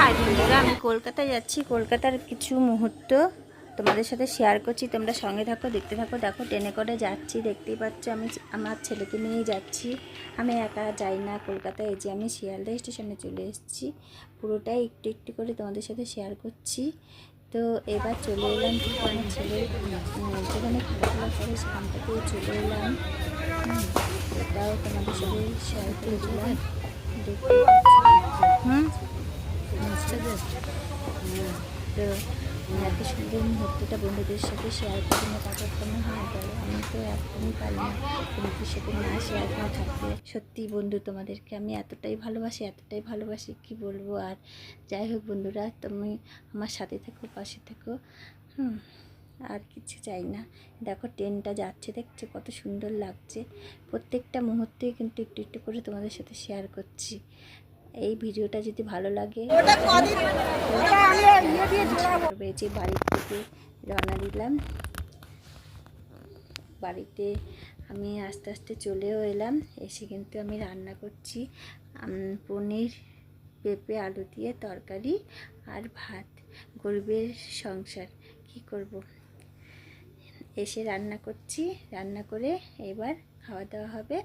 High বন্ধুরা, আমি কলকাতায় যাচ্ছি। কলকাতার কিছু মুহূর্ত তোমাদের সাথে শেয়ার করছি। তোমরা সঙ্গে থাকো, দেখতে থাকো। দেখো, ট্রেনে করে যাচ্ছি। দেখতেই পাচ্ছ, আমি আমার ছেলেকে নিয়েই যাচ্ছি। আমি একা যাই না কলকাতায়, এই যে আমি শিয়ালদা স্টেশনে চলে এসেছি। পুরোটাই একটু একটু করে তোমাদের সাথে শেয়ার করছি। তো এবার চলে এলাম আমার ছেলে? যেখানে খেলাধুলা করে সেখান থেকে চলে এলাম। এটাও তোমাদের সাথে শেয়ার করেছিলাম দেখতে তো এত সুন্দর মুহূর্তটা বন্ধুদের সাথে শেয়ার করে না, তারপর কোনো হয় বলো আমি তো একদমই পারি না বন্ধুদের সাথে না শেয়ার করে থাকতে সত্যি বন্ধু, তোমাদেরকে আমি এতটাই ভালোবাসি এতটাই ভালোবাসি, কি বলব? আর যাই হোক বন্ধুরা, তুমি আমার সাথে থেকো, পাশে থেকো, হুম, আর কিছু চাই না। দেখো, ট্রেনটা যাচ্ছে, দেখছ কত সুন্দর লাগছে। প্রত্যেকটা মুহূর্তে কিন্তু একটু একটু করে তোমাদের সাথে শেয়ার করছি। এই ভিডিওটা যদি ভালো লাগে যে বাড়ি থেকে রওনা দিলাম। বাড়িতে আমি আস্তে আস্তে চলেও এলাম। এসে কিন্তু আমি রান্না করছি। পনির পেঁপে আলু দিয়ে তরকারি আর ভাত। গরিবের সংসার কি করব? এসে রান্না করছি। রান্না করে এবার খাওয়া দাওয়া হবে।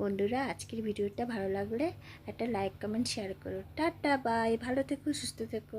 বন্ধুরা, আজকের ভিডিওটা ভালো লাগলে একটা লাইক কমেন্ট শেয়ার করো। টাটা বাই ভালো থেকো, সুস্থ থেকো।